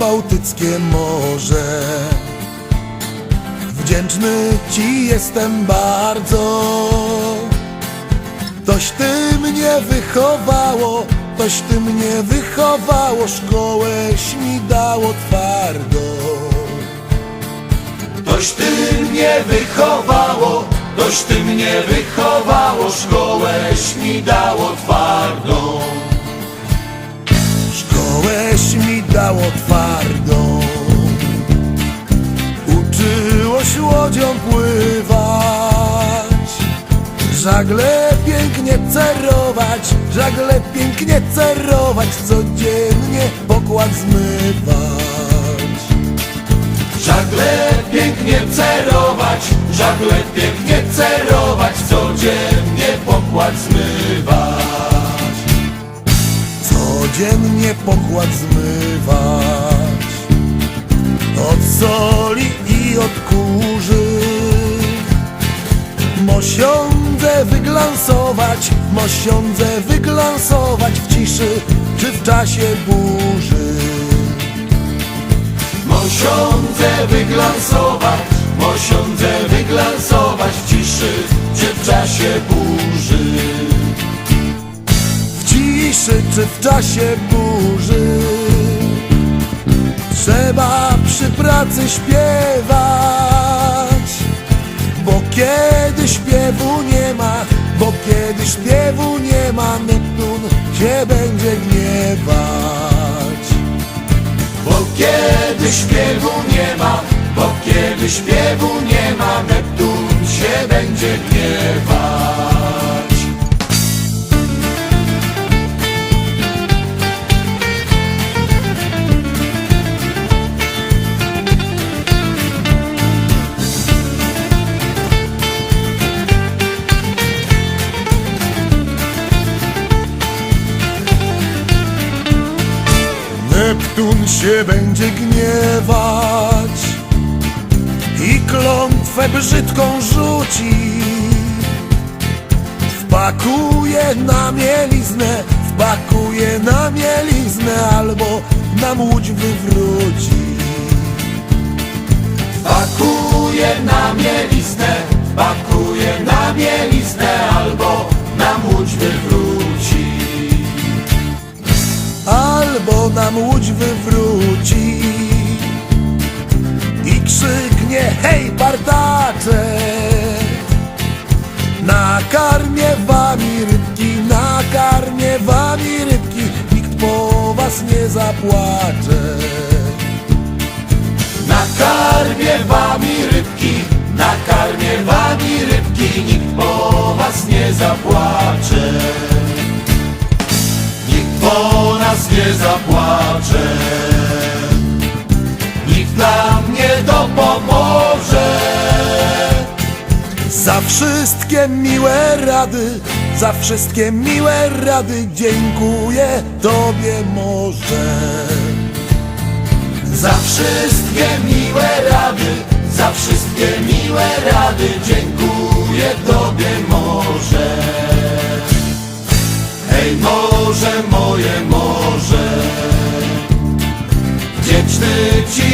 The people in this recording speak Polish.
Bałtyckie morze. Wdzięczny Ci jestem bardzo. Toś Ty mnie wychowało, toś Ty mnie wychowało, szkołeś mi dało twardo. Toś Ty mnie wychowało, toś Ty mnie wychowało, szkołeś mi dało twardą. Mi dało twardą Uczyłoś łodzią pływać. Żagle pięknie cerować Żagle pięknie cerować Codziennie pokład zmywać. Żagle pięknie cerować, żagle pięknie cerować, codziennie pokład zmywać. Codziennie pokład zmywać. Od soli i od kurzy. Mosiądze wyglansować Mosiądze wyglansować w ciszy Czy w czasie burzy. Mosiądze wyglansować, mosiądze wyglansować w ciszy, czy w czasie burzy. W ciszy czy w czasie burzy Trzeba przy pracy śpiewać Bo kiedy śpiewu nie ma Bo kiedy śpiewu nie ma Neptun się będzie gniewać Bo kiedy śpiewu nie ma, bo kiedy śpiewu nie ma, Neptun się będzie gniewać. Neptun się będzie gniewać i klątwę brzydką rzuci. Wpakuje na mieliznę, wpakuje na mieliznę albo na łódź wywróci. Pakuje na mieliznę, pakuje na mieliznę, albo krzyknie hej partacze nakarmię wami rybki nakarmię wami rybki nikt po was nie zapłacze Nakarmię wami rybki, nakarmię wami rybki, nikt po was nie zapłacze. Nikt po nas nie zapłacze. Za wszystkie miłe rady za wszystkie miłe rady dziękuję tobie może Za wszystkie miłe rady, za wszystkie miłe rady dziękuję Tobie morze. Hej morze, moje morze, wdzięczny Ci